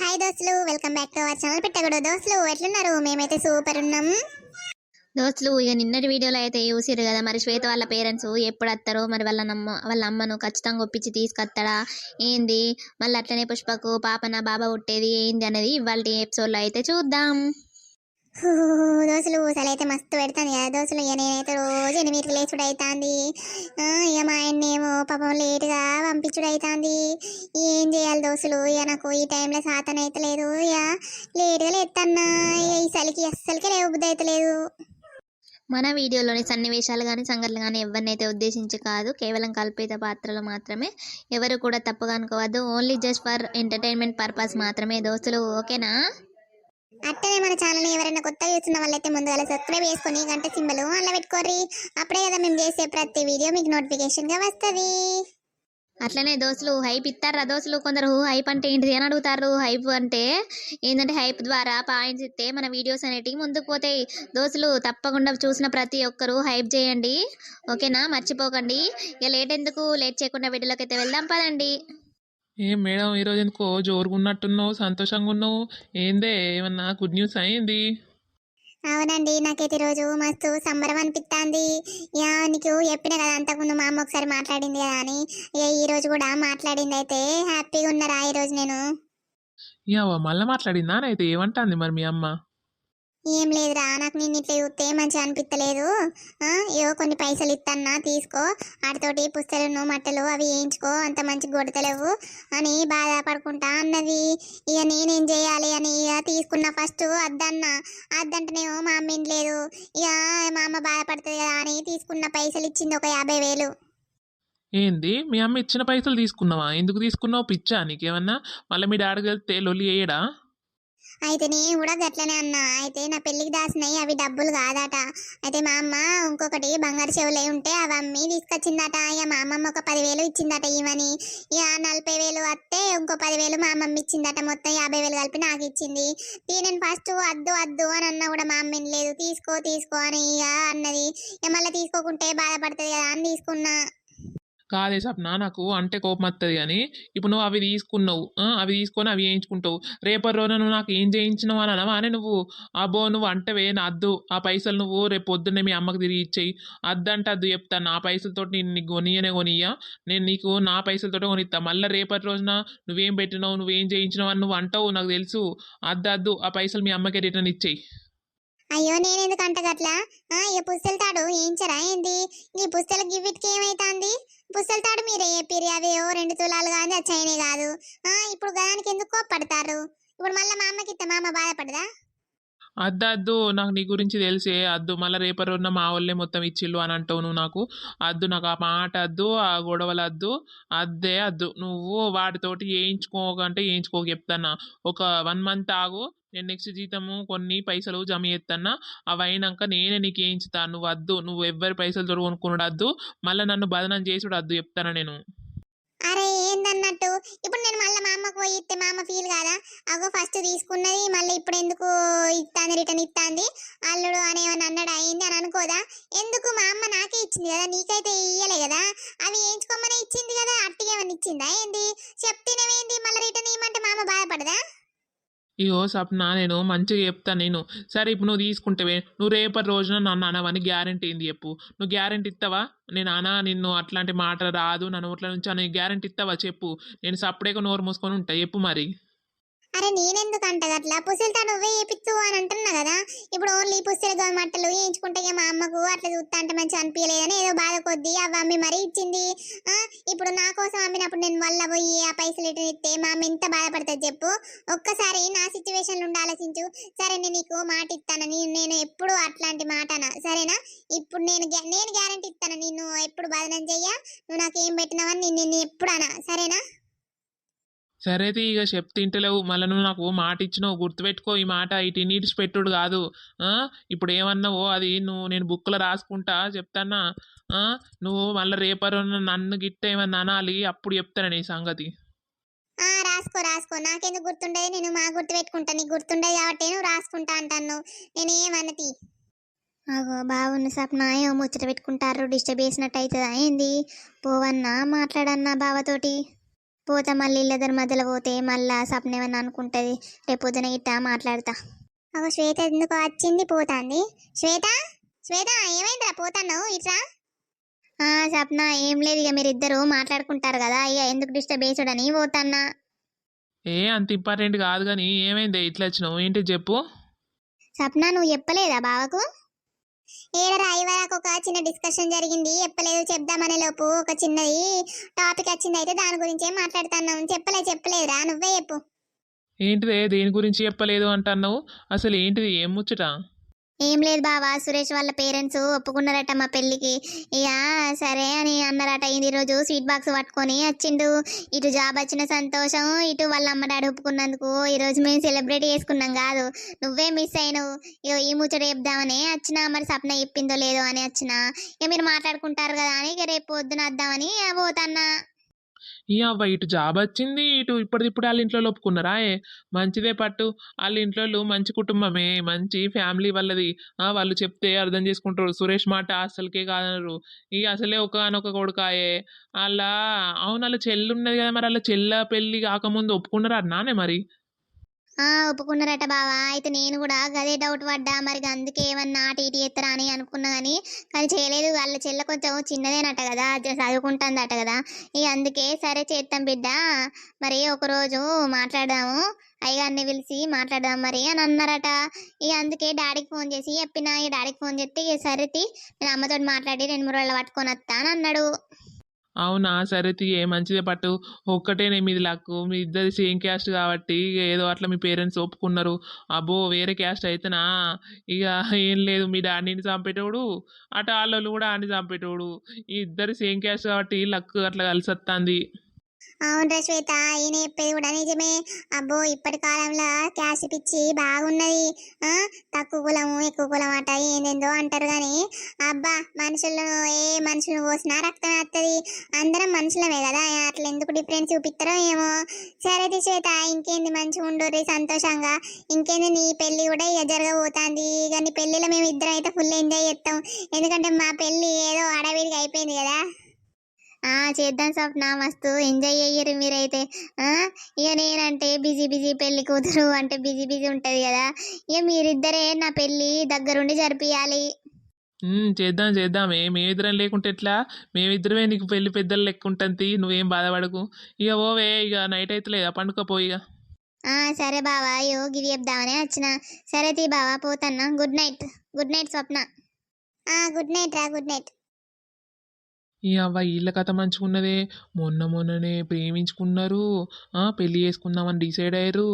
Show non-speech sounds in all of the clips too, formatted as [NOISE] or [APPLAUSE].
Hi దోస్తులు welcome back to our channel పెట్టకూడదు దోస్తులు ఎట్లున్నారు? మేమైతే సూపర్ ఉన్నాం. దోస్తులు ఇక నిన్నటి వీడియోలో అయితే చూసిరు కదా మరి శ్వేత వాళ్ళ పేరెంట్స్ ఎప్పుడు వస్తారో మరి వాళ్ళ నమ్మ వాళ్ళ అమ్మను ఖచ్చితంగా ఒప్పించి తీసుకొస్తాడా? ఏంది? మళ్ళీ అట్లనే పుష్పకు పాపన బాబా పుట్టేది ఏంది అనేది ఇవాళ ఎపిసోడ్లో అయితే చూద్దాం. [LAUGHS] దోశలు దోస్తులు ఊసలైతే మస్తు పెడతాను కదా దోస్తులు ఇక నేనైతే రోజు ఎనిమిదికి లేచుడు అవుతుంది ఇక మా ఆయన్నేమో పాపం లేటుగా పంపించుడు అవుతుంది ఏం చేయాలి దోశలు? ఇక నాకు ఈ టైంలో సాతన అయితే లేదు. ఇక లేటుగా లేతన్నా ఇక ఈ చలికి అస్సలకే లేవు బుద్ధి అయితే లేదు. మన వీడియోలోని సన్నివేశాలు కానీ సంఘటనలు కానీ ఎవరినైతే ఉద్దేశించి కాదు కేవలం కల్పిత పాత్రలు మాత్రమే ఎవరు కూడా తప్పుగా అనుకోవద్దు. Only just for entertainment purpose మాత్రమే. దోస్తులు ఓకేనా? అట్టనే మన ఛానల్ ఎవరైనా కొత్తగా చూస్తున్న వాళ్ళైతే ముందుగా సబ్స్క్రైబ్ చేసుకొని గంట సింబల్ అలా పెట్టుకోర్రి. అప్పుడే కదా మేము చేసే ప్రతి వీడియో మీకు నోటిఫికేషన్గా వస్తుంది. అట్లనే దోస్తులు హైప్ ఇస్తారా దోస్తులు. కొందరు హైప్ అంటే ఏంటిది? అని అడుగుతారు హైప్ అంటే ఏంటంటే హైప్ ద్వారా పాయింట్స్ ఇస్తే మన వీడియోస్ అనేటివి ముందుకు పోతాయి. దోస్తులు తప్పకుండా చూసిన ప్రతి ఒక్కరు హైప్ చేయండి. ఓకేనా? మర్చిపోకండి. ఇక లేట్ ఎందుకు? లేట్ చేయకుండా వీడియోలోకి అయితే వెళ్దాం పదండి. ఏం మేడం ఈరోజు ఎందుకో జోరుగా ఉన్నట్టున్నావు సంతోషంగా ఉన్నావు ఏందే ఏమన్నా గుడ్ న్యూస్ అయింది అవునండి నాకైతే ఈరోజు మస్తు సంబరం అనిపిస్తుంది నీకు చెప్పిన కదా అంతకుముందు మా అమ్మ ఒకసారి మాట్లాడింది కదా అని. ఈ రోజు కూడా మాట్లాడింది అయితే హ్యాపీగా ఉన్నారా ఈ రోజు నేను? యావ మళ్ళీ మాట్లాడిందా అయితే ఏమంటాంది మరి మీ అమ్మ? ఏం లేదురా నాకు నేను ఇట్లా చూస్తే మంచిగా అనిపించలేదు ఏవో కొన్ని పైసలు ఇత్తన్నా తీసుకో. ఆడతోటి పుస్తలను మట్టలు అవి వేయించుకో అంత మంచి కొడతలేవు అని బాధపడుకుంటా అన్నది. ఇక నేనేం చేయాలి అని ఇక తీసుకున్న ఫస్ట్ అద్దన్న. అద్దంటేనేమో మా అమ్మ లేదు ఇక మా అమ్మ బాధపడుతుంది కదా అని తీసుకున్న పైసలు ఇచ్చింది ఒక యాభై వేలు. ఏంది? మీ అమ్మ ఇచ్చిన పైసలు తీసుకున్నావా? ఎందుకు తీసుకున్నావు? పిచ్చా నీకేమన్నా? మళ్ళీ మీ డాడీ వెళ్తే లొల్లి వేయడా? అయితే నేను కూడా గట్లనే అన్నా. అయితే నా పెళ్ళికి దాసినాయి అవి డబ్బులు కాదట. అయితే మా అమ్మ ఇంకొకటి బంగారు చెవులై ఉంటే అవి అమ్మి తీసుకొచ్చిందట. ఇక మా అమ్మమ్మ ఒక పదివేలు ఇచ్చిందట ఇవని ఇక నలభై వేలు వస్తే ఇంకో పదివేలు మా అమ్మమ్మ ఇచ్చిందట. మొత్తం యాభై వేలు కలిపి నాకు ఇచ్చింది. నేను ఫస్ట్ వద్దు వద్దు అని అన్న కూడా మా అమ్మ లేదు. తీసుకో తీసుకో అని ఇక అన్నది. ఇక మళ్ళీ తీసుకోకుంటే బాధపడుతుంది కదా అని తీసుకున్నా. కాదే సప్న నాకు అంటే కోపం వస్తుంది కానీ ఇప్పుడు నువ్వు అవి తీసుకున్నావు అవి తీసుకొని అవి వేయించుకుంటావు. రేపటి రోజున నువ్వు నాకు ఏం చేయించినావు అని అనవా? అని నువ్వు అబ్బో నువ్వు అంటవే నా అద్దు. ఆ పైసలు నువ్వు రేపు పొద్దున్నే మీ అమ్మకి తిరిగి ఇచ్చేయి. అద్దు అద్దు చెప్తాను నా పైసలతో నేను నీకు కొనియనే కొనియ్యా. నేను నీకు నా పైసలతో కొనిస్తా మళ్ళీ రేపటి రోజున నువ్వేం పెట్టినావు నువ్వేం చేయించినావు అని నువ్వు అంటావు నాకు తెలుసు. అద్దు అద్దు. ఆ పైసలు మీ అమ్మకే రిటర్న్ ఇచ్చేయి. అయ్యో నేనెందుకు అంటగట్లా? ఇక పుస్తల తాడు? ఏంచరా ఏంది? ఈ పుస్తల గిఫ్ట్కి ఏమైతుంది? పుస్తల తాడు మీరే చెప్పిరి అవి ఓ రెండు తులాలు కానీ అది చైనే కాదు ఇప్పుడు గదానికి ఎందుకు కోప్పడతారు? ఇప్పుడు మళ్ళీ మా అమ్మకి ఇస్తే మా అమ్మ బాధపడదా? అద్దు అద్దు నాకు నీ గురించి తెలిసే అద్దు మళ్ళీ రేపటి ఉన్న మా వాళ్ళే మొత్తం ఇచ్చిళ్ళు అని అంటావు నువ్వు నాకు. అద్దు నాకు ఆ మాట అద్దు ఆ గొడవలు అద్దు అద్దే అద్దు. నువ్వు వాటితోటి వేయించుకోకంటే వేయించుకోక చెప్తానా? ఒక వన్ మంత్ ఆగు నేను నెక్స్ట్ జీతము కొన్ని పైసలు జమ చేస్తానా అవి అయినాక నేనే నీకు వేయించుతా నువ్వు వద్దు నువ్వు ఎవ్వరి పైసలు కొనుక్కున్నాడు వద్దు మళ్ళీ నన్ను బదనం చేసుడు వద్దు చెప్తానా నేను. అరే ఏందన్నట్టు? ఇప్పుడు నేను మళ్ళీ మా అమ్మకు పోయి ఇస్తే మా అమ్మ ఫీల్ కాదా? అగో ఫస్ట్ తీసుకున్నది మళ్ళీ ఇప్పుడు ఎందుకు ఇస్తాంది రిటర్న్ ఇస్తాంది అల్లుడు అని ఏమన్నా అన్నాడు అయింది అని అనుకోదా? ఎందుకు మా అమ్మ నాకే ఇచ్చింది కదా? నీకైతే ఇయ్యలే కదా? అవి వేయించుకోమని ఇచ్చింది కదా? అట్టిగా ఏమన్నా ఇచ్చిందా? ఏంది? చెప్తేనేమేంది మళ్ళీ రిటర్న్ ఇవ్వమంటే మా అమ్మ బాధపడదా? ఇగో సప్న నేను మంచిగా చెప్తాను నేను. సరే ఇప్పుడు నువ్వు తీసుకుంటావే. నువ్వు రేపటి రోజున నన్ను అనవని గ్యారంటీ ఏంది చెప్పు. నువ్వు గ్యారంటీ ఇస్తావా నేను అనా నిన్ను అట్లాంటి మాట రాదు నా నోట్ల నుంచి అని గ్యారంటీ ఇస్తావా చెప్పు. నేను సప్పుడేక నోరు మూసుకొని ఉంటా. చెప్పు మరి. అరే నేనెందుకు అంట అట్లా? పుస్తలతో నువ్వే వేపిత్తు అని అంటున్నా కదా. ఇప్పుడు ఓన్లీ పుస్తల మట్టలు వేయించుకుంటే మా అమ్మకు అట్లా చూస్తా అంటే మంచిగా అనిపించలేదని ఏదో బాధ కొద్దీ అవి అమ్మి మరీ ఇచ్చింది. ఇప్పుడు నా కోసం అమ్మినప్పుడు నేను వల్ల పోయి ఆ పైసలు ఇటు ఇస్తే మా అమ్మ ఎంత బాధపడుతుంది చెప్పు. ఒక్కసారి నా సిచ్యువేషన్ నుండి ఆలోచించు. సరే నేను నీకు మాట ఇస్తానని నేను ఎప్పుడు అట్లాంటి మాటనా? సరేనా? ఇప్పుడు నేను గ్యా- నేను గ్యారంటీ ఇస్తాను నిన్ను ఎప్పుడు బాధనం చెయ్య? నువ్వు నాకు ఏం పెట్టినావని నేను నిన్ను ఎప్పుడు అనా సరేనా? సరే తీ, ఇక చెప్తింటలేవు మళ్ళీ నువ్వు నాకు మాట ఇచ్చినావు గుర్తుపెట్టుకో ఈ మాట ఇటు నీటిసి పెట్టుడు కాదు. ఆ? ఇప్పుడు ఏమన్నావో అది నువ్వు నేను బుక్లో రాసుకుంటా చెప్తానా? ఆ? నువ్వు మళ్ళీ రేపటి రోజున నన్ను గిట్ట ఏమన్నా అనాలి? అప్పుడు చెప్తాను నీ సంగతి? ఆ రాసుకో రాసుకో. నాకెందుకు గుర్తుండేది? నేను మా గుర్తు పెట్టుకుంటా. నీకు గుర్తుండేది కాబట్టి నువ్వు రాసుకుంటా అంటాను. నేను ఏమన్నది అగో బావున్న సప్న. ఏమో ముచ్చట పెట్టుకుంటారు డిస్టర్బ్ చేసినట్టు అవుతుందా ఏంది? పోవన్నా మాట్లాడన్నా బావతోటి? పోతా మళ్ళీ ఇళ్ళదరి మధ్యలో పోతే మళ్ళా సప్న ఏమన్నా అనుకుంటుంది. రేపు పొద్దున ఇట్టా మాట్లాడతా. ఒక శ్వేత ఎందుకు వచ్చింది పోతాంది. శ్వేత? శ్వేత ఏమైందిరా? పోతాన్నావు? ఇట్రా? ఆ సప్న ఏం లేదు ఇక మీరిద్దరు మాట్లాడుకుంటారు కదా. ఇక ఎందుకు డిస్టర్బ్ చేసుడని పోతాన్నా. ఏ అంత ఇంపార్టెంట్ కాదు కానీ ఏమైంది? ఇట్లా వచ్చినావు? ఏంటి చెప్పు. సప్న నువ్వు చెప్పలేదా బావకు? ఈ వరకు ఒక చిన్న డిస్కషన్ జరిగింది. చెప్పలేదు చెప్దామనే లోపు ఒక చిన్నది టాపిక్ వచ్చింది అయితే దాని గురించే మాట్లాడుతున్నాం. చెప్పలే చెప్పలేదురా నువ్వే చెప్పు. ఏంటిదే దేని గురించి చెప్పలేదు అంటున్నావు? అసలు ఏంటిది ఏం ముచ్చట? ఏం లేదు బావా సురేష్ వాళ్ళ పేరెంట్స్ ఒప్పుకున్నారట మా పెళ్ళికి. ఇక సరే అని అన్నారట. ఈరోజు స్వీట్ బాక్స్ పట్టుకొని వచ్చిండు. ఇటు జాబ్ వచ్చిన సంతోషం ఇటు వాళ్ళ అమ్మ డాడీ ఒప్పుకున్నందుకు ఈరోజు మేము సెలబ్రేట్ చేసుకున్నాం కాదు. నువ్వే మిస్ అయినావు. ఇగో ఈ ముచ్చట చెప్దామని వచ్చిన. మరి సప్న చెప్పిందో లేదో అని వచ్చిన. ఇక మీరు మాట్లాడుకుంటారు కదా అని ఇక రేపు పొద్దున వద్దామని పోతన్నా. ఈ అవ్వ ఇటు జాబ్ వచ్చింది ఇటు ఇప్పటిదిప్పుడు వాళ్ళ ఇంట్లో ఒప్పుకున్నారా ఏ మంచిదే పట్టు. వాళ్ళ ఇంట్లో మంచి కుటుంబమే మంచి ఫ్యామిలీ వాళ్ళది. వాళ్ళు చెప్తే అర్థం చేసుకుంటారు. సురేష్ మాట అసలుకే కాదనరు. ఈ అసలే ఒకనొక కొడుకాయే. వాళ్ళ అవును వాళ్ళ చెల్లి ఉన్నది కదా మరి వాళ్ళ చెల్ల పెళ్ళి కాకముందు ఒప్పుకున్నారా నానే మరి? ఒప్పుకున్నారట బావా. అయితే నేను కూడా అదే డౌట్ పడ్డా. మరి అందుకే ఏమన్నా అటు ఇటు ఎత్తరా అని అనుకున్నా కానీ కానీ చేయలేదు. వాళ్ళ చెల్ల కొంచెం చిన్నదేనట కదా చదువుకుంటుందట కదా. ఇక అందుకే సరే చేద్దాం బిడ్డ. మరి ఒకరోజు మాట్లాడదాము. అయ్యగారిని పిలిచి మాట్లాడదాం మరి అని అన్నారట. ఇక అందుకే డాడీకి ఫోన్ చేసి చెప్పిన. ఇక డాడీకి ఫోన్ చేస్తే ఇక సరే నేను అమ్మతో మాట్లాడి రెండు మూడు రోజులు పట్టుకొని వస్తా అని అన్నాడు. అవునా? సరే తీయే మంచిదే పట్టు. ఒక్కటేనే మీది లక్కు. మీ ఇద్దరి సేమ్ క్యాస్ట్ కాబట్టి ఇక ఏదో అట్లా మీ పేరెంట్స్ ఒప్పుకున్నారు. అబ్బో వేరే క్యాస్ట్ అయితేనా? ఇక ఏం లేదు. మీ డాడీని చంపేటోడు అటు వాళ్ళు కూడా ఆడిని చంపేటోడు. ఈ ఇద్దరు సేమ్ క్యాస్ట్ కాబట్టి లక్ అట్లా కలిసి వస్తుంది అవునరా శ్వేత ఈయన చెప్పేది కూడా నిజమే. అబ్బో ఇప్పటి కాలంలో క్యాష్ పిచ్చి బాగున్నది. ఆ తక్కువ కులము ఎక్కువ కులం అట ఏందేందో అంటారు కానీ అబ్బా మనుషులను ఏ మనుషులను పోసినా రక్తం వస్తుంది అందరం మనుషులమే కదా అట్లా ఎందుకు డిఫరెన్స్ చూపిస్తారో ఏమో. సరే శ్వేత ఇంకేంది మంచిగా ఉండు సంతోషంగా. ఇంకేంది నీ పెళ్ళి కూడా ఇక జరగబోతుంది. కానీ పెళ్ళిలో పెళ్ళిలో మేము ఇద్దరం అయితే ఫుల్ ఎంజాయ్ చేస్తాం ఎందుకంటే మా పెళ్ళి ఏదో అడవిడిగా అయిపోయింది కదా. ఆ చేద్దాం స్వప్న మస్తు ఎంజాయ్ అయ్యారు మీరైతే. ఇక నేనంటే బిజీ బిజీ పెళ్ళి కూతురు అంటే బిజీ బిజీ ఉంటది కదా. ఇక మీరిద్దరే నా పెళ్ళి దగ్గరుండి జరిపియాలి. చేద్దాం చేద్దాం. ఏ మేమిద్దరం లేకుంటే ఎట్లా? మేమిద్దరమే నీకు పెళ్ళి పెద్దలు లెక్క ఉంటుంది నువ్వేం బాధపడకు. ఇక ఓవే ఇక నైట్ అయితే లేదా? పండుకపోయి ఇక. ఆ సరే బావా అయ్యో గివి చెప్దామని వచ్చిన. సరే తీ బావా పోతన్నా. Good night. Good night Swapna. Good night రా గుడ్ నైట్. ఈ అవ్వ వీళ్ళ కథ మంచిగున్నదే మొన్న మొన్ననే ప్రేమించుకున్నారు. పెళ్ళి చేసుకుందామని డిసైడ్ అయ్యారు.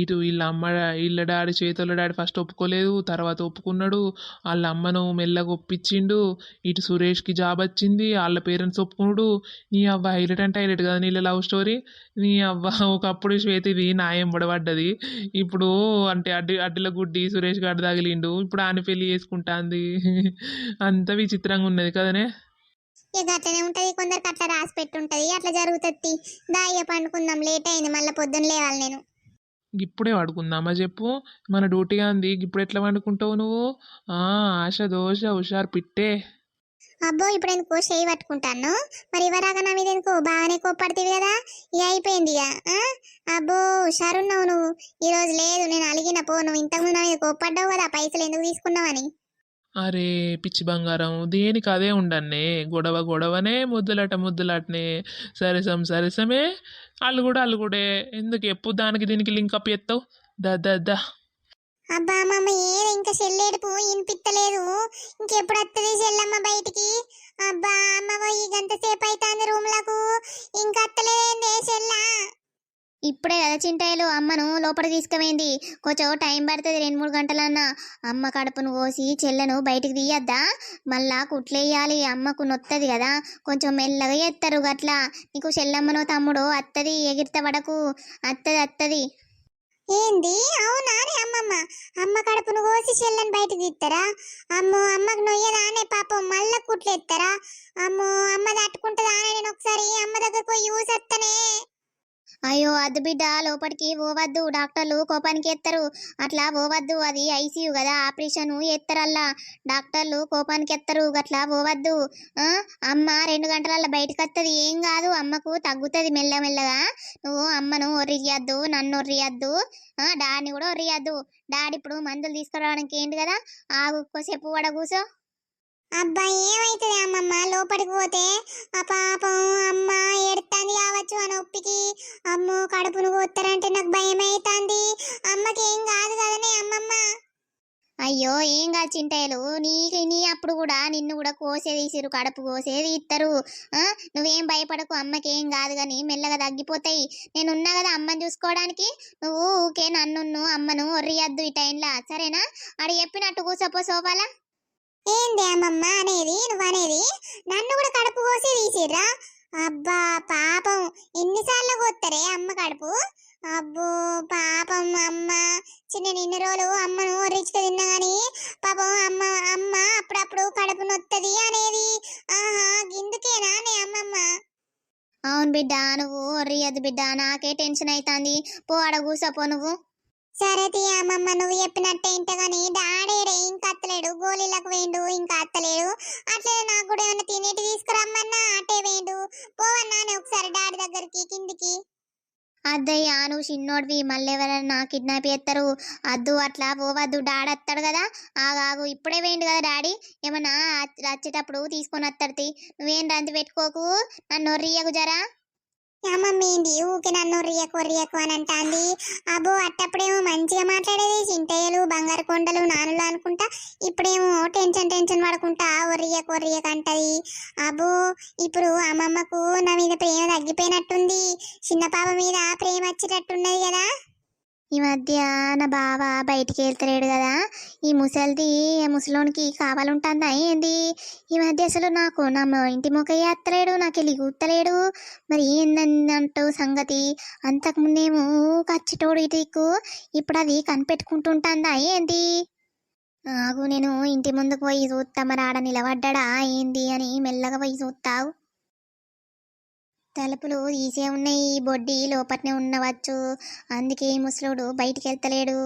ఇటు వీళ్ళ అమ్మ వీళ్ళ డాడీ చేతుల డాడీ ఫస్ట్ ఒప్పుకోలేదు. తర్వాత ఒప్పుకున్నాడు. వాళ్ళ అమ్మను మెల్లగా ఒప్పించిండు. ఇటు సురేష్కి జాబ్ వచ్చింది. వాళ్ళ పేరెంట్స్ ఒప్పుకున్నాడు. నీ అవ్వ హైలైట్ అంటే హైలైట్ కదా నీళ్ళ లవ్ స్టోరీ? నీ అవ్వ ఒకప్పుడు శ్వేతిది నాయం పడబడ్డది. ఇప్పుడు అంటే అడ్డి అడ్డిల గుడ్డి సురేష్ గారు తగిలిండు. ఇప్పుడు ఆయన పెళ్ళి చేసుకుంటాంది. అంత విచిత్రంగా ఉన్నది కదనే. ఇక అట్లనే ఉంటది. కొందరికి అట్లా రాసి పెట్టుంటది. అట్లా జరుగుతుంది. దా ఇక పండుకుందాం. లేట్ అయింది. మళ్ళీ పొద్దున్న లేవాలి నేను. ఇప్పుడే పడుకుందామా చెప్పు. మన డ్యూటీగా ఉంది ఇప్పుడు ఎట్లా వండుకుంటావు నువ్వు? ఆ, ఆశ దోశ హుషారు పిట్టే. అబ్బో ఇప్పుడు ఎందుకు చేయి పట్టుకుంటాను మరి ఇవరాగా నా మీద ఎందుకు? బాగానే కోప్పడుతుంది కదా? ఇక అయిపోయింది ఇక? అబ్బో హుషారున్నావు నువ్వు. ఈ రోజు లేదు. నేను అలిగిన. పో నువ్వు ఇంతకుముందు నా మీద కోప్పడ్డావు కదా? పైసలు ఎందుకు తీసుకున్నావని? అరే పిచ్చి బంగారం దేనికి అదే ఉండన్నే? గొడవ గొడవనే ముద్దులాట ముద్దులాటనే సరసం సరసమే అల్లు కూడా అల్లు కూడా ఎందుకు ఎప్పుడు దానికి దీనికి లింకప్ ఎత్తావు దా దా దా. అబ్బా అమ్మమ్మ ఏది ఇంకా చెల్లేడుపు వినిపిత్తలేదు. ఇంకెప్పుడు వస్తుంది చెల్లమ్మ బయటికి? అబ్బా అమ్మ ఈ గంట సేపు అవుతుంది రూమ్లకు. ఇంకా అత్తలేదేందే చెల్లా? ఇప్పుడే కదా చింటాయలు అమ్మను లోపల తీసుకుపోయింది. కొంచెం టైం పడుతుంది రెండు మూడు గంటలన్నా. అమ్మ కడుపును కోసి చెల్లెను బయటికి తీయద్దా? మళ్ళా కుట్లేయాలి. అమ్మకు నొత్తది కదా. కొంచెం మెల్లగా ఎత్తారు గట్లా. నీకు చెల్లమ్మనో తమ్ముడు అత్తది ఎగిరిత పడకు అత్తది అత్తది. ఏంది? అవునా అమ్మమ్మ? అమ్మ కడుపును కోసి చెల్లెని బయటకు తీస్తారా అమ్మో అమ్మకు నొయ్యదానే పాపం. మళ్ళా కుట్లు ఎత్తారా అమ్మో అమ్మ తట్టుకుంటుందా అని నేను ఒకసారి అమ్మ దగ్గరకు పోయి యూస్ వస్తానే అయ్యో అద్దు బిడ్డ లోపలికి పోవద్దు. డాక్టర్లు కోపానికి ఎత్తరు. అట్లా పోవద్దు. అది ఐసీయూ కదా ఆపరేషన్ ఎత్తరల్లా. డాక్టర్లు కోపానికి ఎత్తరు. అట్లా పోవద్దు. అమ్మ రెండు గంటలల్లో బయటకు వస్తుంది ఏం కాదు అమ్మకు తగ్గుతుంది మెల్లమెల్లగా. నువ్వు అమ్మను ఒర్రియద్దు నన్ను ఒర్రియద్దు ఆ, డాడీని కూడా ఒర్రియద్దు డాడీ ఇప్పుడు మందులు తీసుకురావడానికి ఏంటి కదా? ఆగు కొసేపు వడ కూసో. అబ్బా ఏమైతుంది అమ్మమ్మ? లోపలికి పోతే ఆ పాపం అమ్మ ఎడుతుంది కావచ్చు ఆ నొప్పికి. అమ్మో కడుపును పోతారంటే నాకు భయం అవుతుంది అమ్మకి ఏం కాదు కదనే అమ్మమ్మ. అయ్యో ఏం కాదు చింతయ్యలు. నీకు నీ అప్పుడు కూడా నిన్ను కూడా కోసే తీసిరు కడుపు కోసేది ఇస్తారు నువ్వేం భయపడకు అమ్మకి ఏం కాదు కానీ మెల్లగా తగ్గిపోతాయి. నేను ఉన్నా కదా అమ్మని చూసుకోవడానికి. నువ్వు ఊకే నన్ను అమ్మను ఒర్రియద్దు ఈ టైంలో. సరేనా? అడి చెప్పినట్టు కూసపో సోఫాలా. ఏంది అమ్మమ్మ అనేది నువ్వు అనేది నన్ను కూడా కడుపు కోసి తీసిర్రా? అబ్బా పాపం. ఎన్నిసార్లు కొత్తరే అమ్మ కడుపు? అబ్బో పాపం అమ్మ. చిన్న నిన్న రోజులు అమ్మను రిచ్గా తిన్నా కానీ పాపం అమ్మ అమ్మ అప్పుడప్పుడు కడుపు నొత్తది అనేది. ఆహా గిందుకేనా నే అమ్మమ్మ? అవును బిడ్డ నువ్వు రియదు బిడ్డ. నాకే టెన్షన్ అవుతుంది పో అడ కూసపో నువ్వు. సరే తీ అమ్మమ్మ నువ్వు చెప్పినట్టే ఇంట కానీ డాడేడే ఇంకా అత్తలేడు గోళీలకు వేండు ఇంకా అత్తలేడు. అట్లే నాకు కూడా ఏమైనా తినేటి తీసుకురమ్మన్నా అటే వేండు పోవన్నానే ఒకసారి డాడీ దగ్గరికి కిందికి. అద్దయ్య నువ్వు చిన్నోడివి మళ్ళీ ఎవరైనా కిడ్నాప్ చేస్తారు అద్దు అట్లా పోవద్దు డాడీ వస్తాడు కదా. ఆగాగు ఇప్పుడే వేయండు కదా డాడీ. ఏమన్నా వచ్చేటప్పుడు తీసుకొని వస్తాడు నువ్వేం రంది పెట్టుకోకు? నన్ను రియకు జరా. అమ్మమ్మ ఏంది ఊకే నన్ను రియకు రియకు అని అంటాంది. అబ్బో అట్టప్పుడేమో మంచిగా మాట్లాడేది చింతయ్యలు బంగారు కొండలు నానులు అనుకుంటా. ఇప్పుడేమో టెన్షన్ టెన్షన్ పడుకుంటా. ఒర్రియకు ఒర్రియకు అంటది. అబ్బో ఇప్పుడు అమ్మమ్మకు నా మీద ప్రేమ తగ్గిపోయినట్టుంది. చిన్న పాప మీద ప్రేమ వచ్చేటట్టున్నది కదా. ఈ మధ్య నా బావ బయటికి వెళ్తలేడు కదా. ఈ ముసలిది ముసలోనికి కావాలంటుందా ఏంది? ఈ మధ్య అసలు నాకు నా ఇంటి మొక్కయ్య ఎత్తలేడు నాకు వెళ్ళి కూతలేడు మరి ఏందంటూ సంగతి? అంతకుముందేమో కచ్చిటోడు ఇటుకు ఇప్పుడు అది కనిపెట్టుకుంటుంటుందా ఏంది? ఆగు నేను ఇంటి ముందుకు పోయి చూస్తా మరి ఆడ నిలబడ్డా ఏంది అని మెల్లగా పోయి చూస్తావు తలుపులు ఈజీ ఉన్నాయి బొడ్డి లోపట్నే ఉండవచ్చు. అందుకే ఈ ముసలోడు బయటికి వెళ్తలేడు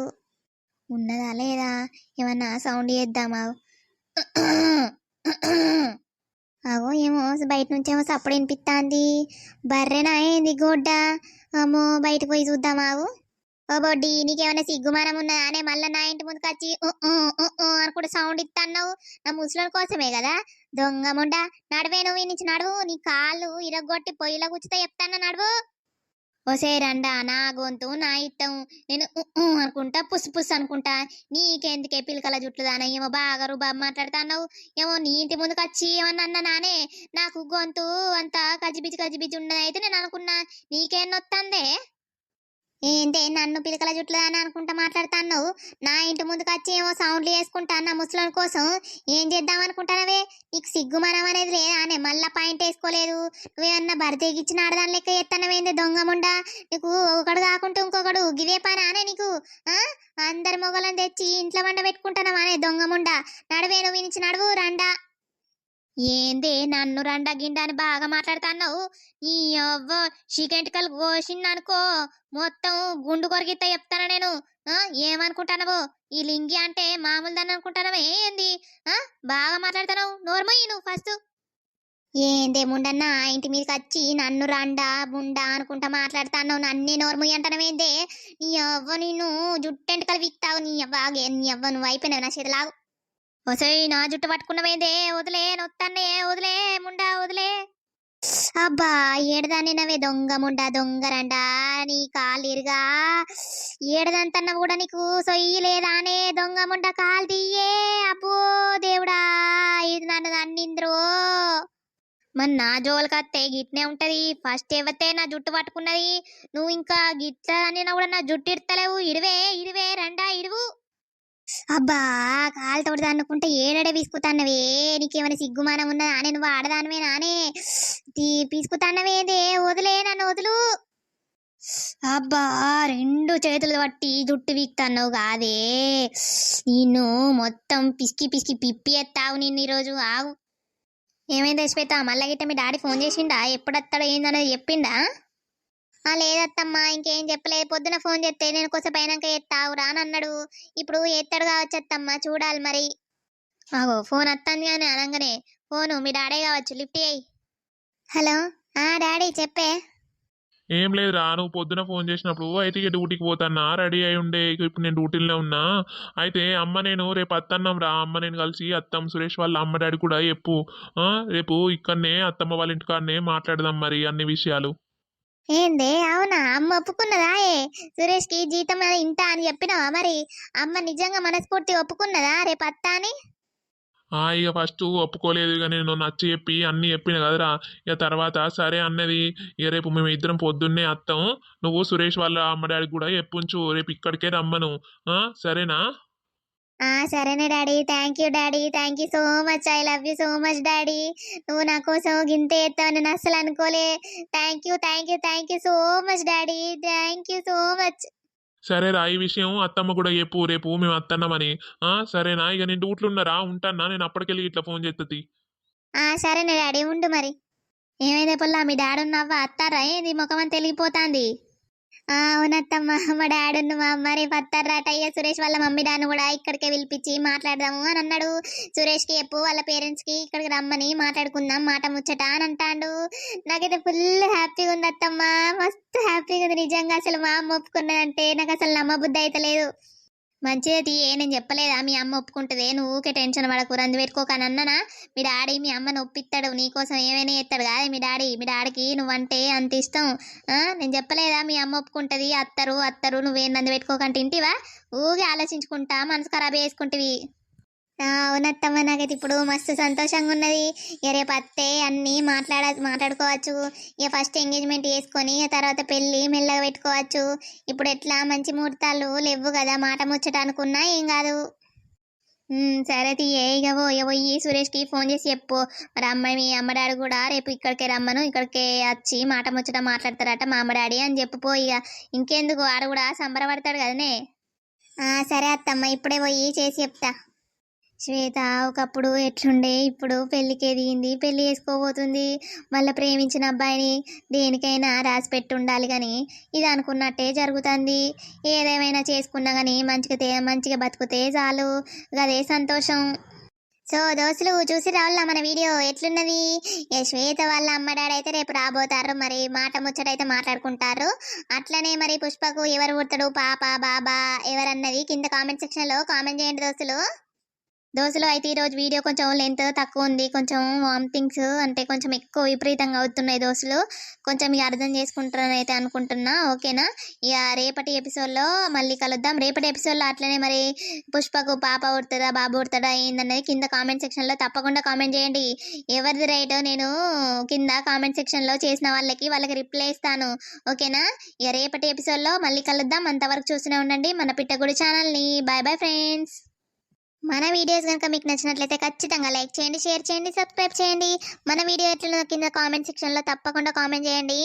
ఉన్నదా లేదా? ఏమన్నా సౌండ్ చేద్దామా? అగో ఏమో బయట నుంచి ఏమో సప్పుడు వినిపిస్తాంది బర్రెనా ఏంది గోడ్డ. అమ్మో బయటకు పోయి చూద్దామావు ఓ బొడ్డి నీకేమైనా సిగ్గుమానం ఉన్నదా? అనే మళ్ళీ నా ఇంటి ముందుకు వచ్చి అనుకుంటే సౌండ్ ఇస్తున్నావు నా ముసలోడి కోసమే కదా? దొంగ ముండ నడువే నువ్వు ఈ నుంచి నడువు నీ కాళ్ళు ఇరగొట్టి పొయ్యిలో కూర్చుతా చెప్తాను నడువు. ఒసే రండా నా గొంతు నా ఇత్తం నేను అనుకుంటా పుస్ పుస్ అనుకుంటా. నీకెందుకే పిలకల జుట్లు దాన ఏమో బాగా రుబాబు మాట్లాడుతున్నావు. ఏమో నీ ఇంటి ముందుకు వచ్చి ఏమన్నా నానే. నాకు గొంతు అంతా కజిబిజి కజిబిజి ఉన్నది అయితే నేను అనుకున్నా. నీకేం నొత్తందే? ఏంటే నన్ను పిలకల జుట్లు అనుకుంటా మాట్లాడుతున్నావు? నా ఇంటి ముందుకు వచ్చి ఏమో సౌండ్లు వేసుకుంటా నా ముసలోని కోసం ఏం చేద్దాం అనుకుంటానవే? నీకు సిగ్గుమనం అనేది లేదా అనే మళ్ళా పాయింట్ వేసుకోలేదు. నువ్వేమన్నా భర్తీకిచ్చిన ఆడదాని లెక్క ఎత్తనవేంది దొంగముండా నీకు ఒకడు కాకుంటే ఇంకొకడు గిదే పని అనే నీకు? ఆ? అందరి మొగలను తెచ్చి ఇంట్లో వండ పెట్టుకుంటానమా అనే దొంగముండా నడవే నువ్వు నడువు రండా. ఏందే నన్ను రండా గిండా అని బాగా మాట్లాడుతున్నావు? నీ అవ్వ షికెంటికలు కోసిందనుకో మొత్తం గుండు కొరిగితే చెప్తాను నేను? ఆ ఈ లింగి అంటే మామూలు దాన్ని అనుకుంటానవే ఏంది? ఆ బాగా మాట్లాడుతున్నావు. నోర్మయ్యి నువ్వు ఫస్ట్. ఏందే ముండన్న ఇంటి మీదకి వచ్చి నన్ను రండా బుండా అనుకుంటా మాట్లాడుతున్నావు. నన్నే నోర్మయ్యి అంటానవేందే నీ అవ్వ నిన్ను జుట్టెంటకలు విక్తావు నీ అవ్వ నీ అవ్వ నువ్వు అయిపోయినావు నా చేతిలాగు వసై నా జుట్టు పట్టుకున్నవేందే వదిలే నొత్తన్నే వదిలే ముండా వదిలే. అబ్బా ఏడదాన్ని నవే దొంగ ముండా దొంగ రండా నీ కాలిరుగా. ఏడదంతన్న కూడా నీకు సొయ్యి లేదానే దొంగ ముండా కాలు తీయే. అబ్బో దేవుడా ఇది నన్ను దండింద్రో మరి నా జోలికత్తే గిట్నే ఉంటది. ఫస్ట్ ఎవతే నా జుట్టు పట్టుకున్నది నువ్వు ఇంకా గిట్ల అని కూడా నా జుట్టు ఇడతలేవు. ఇడివే ఇడివే రండా ఇడువు. అబ్బా కాలుతోటి అనుకుంటే ఏడడే పీసుకుతాన్నవే? నీకేమైనా సిగ్గుమానం ఉన్నదా నేను నువ్వు ఆడదానివే నానే. పీసుకుతాన్నవేదే వదిలే నన్ను వదులు. అబ్బా రెండు చేతులు పట్టి జుట్టు వీక్తాన్నావు కాదే. నిన్ను మొత్తం పిసికి పిసికి పిప్పి ఎత్తావు నిన్ను ఈరోజు ఆవు ఏమైంది యశ్వేత మళ్ళా గిట్ట మీ డాడీ ఫోన్ చేసిండా? ఎప్పుడత్తాడో ఏందనేది చెప్పిండా? లేదత్తమ్మా ఇంకేం చెప్పలేదు. పొద్దున ఫోన్ చేస్తే నేను కొంచెం అయినాక ఎత్తావు రానన్నాడు ఇప్పుడు ఎత్తాడు కావచ్చు అత్తమ్మా చూడాలి మరి. ఆగో ఫోన్ అత్తంది అని అనగానే ఫోను మీ డాడీ కావచ్చు లిఫ్ట్ అయ్యి హలో ఆ డాడీ చెప్పే. ఏం లేదురా నువ్వు పొద్దున ఫోన్ చేసినప్పుడు అయితే ఇక డ్యూటీకి పోతానా రెడీ అయి ఉండే ఇప్పుడు నేను డ్యూటీలో ఉన్నా. అయితే అమ్మ నేను రేపు అత్తన్నాం రా అమ్మ నేను కలిసి అత్తం సురేష్ వాళ్ళ అమ్మ డాడీ కూడా చెప్పు. రేపు ఇక్కడనే అత్తమ్మ వాళ్ళ ఇంటికాడనే మాట్లాడదాం మరి అన్ని విషయాలు. ఏందే? అవునా? అమ్మ ఒప్పుకున్నదా? ఏ సురేష్కి జీతం ఇంత అని చెప్పినావా మరి? అమ్మ నిజంగా మనస్ఫూర్తి ఒప్పుకున్నదా? రేపు అత్త అని? ఆ ఇక ఫస్ట్ ఒప్పుకోలేదు. ఇక నేను నచ్చి చెప్పి అన్ని చెప్పిన కదరా. ఇక తర్వాత సరే అన్నది. ఇక రేపు మేము ఇద్దరం పొద్దున్నే అత్తాం. నువ్వు సురేష్ వాళ్ళ అమ్మ డాడీ కూడా చెప్పుంచు రేపు ఇక్కడికే రమ్మను. సరేనా? సరేనే daddy. Thank you daddy. Thank you so much I love you so much daddy. నువ్వు నా కోసం గింతే ఎత్తావని నేను అస్సలు అనుకోలే. Thank you thank you thank you so much daddy. Thank you so much సరేరా ఈ విషయం అత్తమ్మ కూడా చెప్పు. రేపు మేము అత్తన్నామని. ఆ, సరేనా? ఇక నేను డ్యూటీలో ఉన్నారా? ఉంటానా? నేను అప్పటికెళ్ళి ఇట్లా ఫోన్ చేస్తుంది ఆ సరేనే డాడీ. ఉండు మరి. ఏమైందే పొల్లా? మీ డాడీ ఉన్నవ్వ? అత్తారా? ఏంది? ముఖం అని తెలిగిపోతాంది అవునత్తమ్మ. మా డాడీ ఉన్న మా అమ్మ. రేపు వస్తారట. అయ్యా సురేష్ వాళ్ళ మమ్మీ డాన్ని కూడా ఇక్కడికే పిలిపించి మాట్లాడదాము అని అన్నాడు. సురేష్కి చెప్పు వాళ్ళ పేరెంట్స్కి ఇక్కడికి రమ్మని మాట్లాడుకుందాం మాట ముచ్చట అని అంటాడు. నాకైతే ఫుల్ హ్యాపీగా ఉంది అత్తమ్మ మస్తు హ్యాపీగా ఉంది. నిజంగా అసలు మా అమ్మ ఒప్పుకున్నదంటే నాకు అసలు నమ్మబుద్ధి అయితే లేదు. మంచిది ఏ నేను చెప్పలేదా? మీ అమ్మ ఒప్పుకుంటుంది నువ్వు ఊకే టెన్షన్ పడకు రంది పెట్టుకోకని అన్ననా? మీ డాడీ మీ అమ్మని ఒప్పిస్తాడు నీకోసం ఏమైనా చేస్తాడు కాదే మీ డాడీ. మీ డాడీకి నువ్వంటే అంత ఇష్టం. నేను చెప్పలేదా? మీ అమ్మ ఒప్పుకుంటుంది అత్తరు అత్తరు నువ్వేం నంది పెట్టుకోకంటే ఇంటివా? ఊగే ఆలోచించుకుంటా మనసు ఖరాబ్ చేసుకుంటివి. అవునత్తమ్మ నాకైతే ఇప్పుడు మస్తు సంతోషంగా ఉన్నది ఇక రేపు అత్తే అన్నీ మాట్లాడ మాట్లాడుకోవచ్చు. ఇక ఫస్ట్ ఎంగేజ్మెంట్ చేసుకొని ఇక తర్వాత పెళ్ళి మెల్లగా పెట్టుకోవచ్చు. ఇప్పుడు ఎట్లా మంచి ముహూర్తాలు లేవు కదా మాట ముచ్చట అనుకున్నా ఏం కాదు. సరే తీయే ఇక పోయి సురేష్కి ఫోన్ చేసి చెప్పు. మరి అమ్మాయి మీ అమ్మ డాడీ కూడా రేపు ఇక్కడికే రమ్మను ఇక్కడికే వచ్చి మాట ముచ్చట మాట్లాడతారట మా అమ్మ డాడీ అని చెప్పు ఇక ఇంకెందుకు వాడు కూడా సంబరపడతాడు కదనే. సరే అత్తమ్మ ఇప్పుడే పోయి చేసి చెప్తా. శ్వేత ఒకప్పుడు ఎట్లుండే? ఇప్పుడు పెళ్ళికి ఎదిగింది. పెళ్ళి చేసుకోబోతుంది. మళ్ళీ ప్రేమించిన అబ్బాయిని దేనికైనా రాసి పెట్టి ఉండాలి కానీ ఇది అనుకున్నట్టే జరుగుతుంది. ఏదేమైనా చేసుకున్నా కానీ మంచిగా మంచిగా బతుకుతే చాలు. అదే సంతోషం. సో దోస్తులు చూసి రావాలా మన వీడియో? ఎట్లున్నది? ఏ శ్వేత వాళ్ళ అమ్మ అయితే రేపు రాబోతారు. మరి మాట ముచ్చట అయితే మాట్లాడుకుంటారు. అట్లనే మరి పుష్పకు ఎవరు పుడతాడు? పాప బాబా ఎవరన్నది కింద కామెంట్ సెక్షన్లో కామెంట్ చేయండి దోస్తులు. దోశలో అయితే ఈరోజు వీడియో కొంచెం లెంత్ తక్కువ ఉంది. కొంచెం వామిటింగ్స్ అంటే కొంచెం ఎక్కువ విపరీతంగా అవుతున్నాయి దోశలు. కొంచెం ఇక అర్థం చేసుకుంటారని అయితే అనుకుంటున్నా. ఓకేనా? ఇక రేపటి ఎపిసోడ్లో మళ్ళీ కలుద్దాం. రేపటి ఎపిసోడ్లో అట్లనే మరి పుష్పకు పాప ఉడతాడా బాబు ఉడతాడా ఏందన్నది కింద కామెంట్ సెక్షన్లో తప్పకుండా కామెంట్ చేయండి. ఎవరిది రైట్ నేను కింద కామెంట్ సెక్షన్లో చేసిన వాళ్ళకి వాళ్ళకి రిప్లై ఇస్తాను. ఓకేనా? ఇక రేపటి ఎపిసోడ్లో మళ్ళీ కలుద్దాం. అంతవరకు చూస్తూనే ఉండండి. మన పిట్టగుడి ఛానల్ని బాయ్ బాయ్ ఫ్రెండ్స్ మన వీడియోస్ కనుక మీకు నచ్చినట్లయితే ఖచ్చితంగా లైక్ చేయండి షేర్ చేయండి సబ్స్క్రైబ్ చేయండి. మన వీడియో ఎట్లా కింద కామెంట్ సెక్షన్లో తప్పకుండా కామెంట్ చేయండి.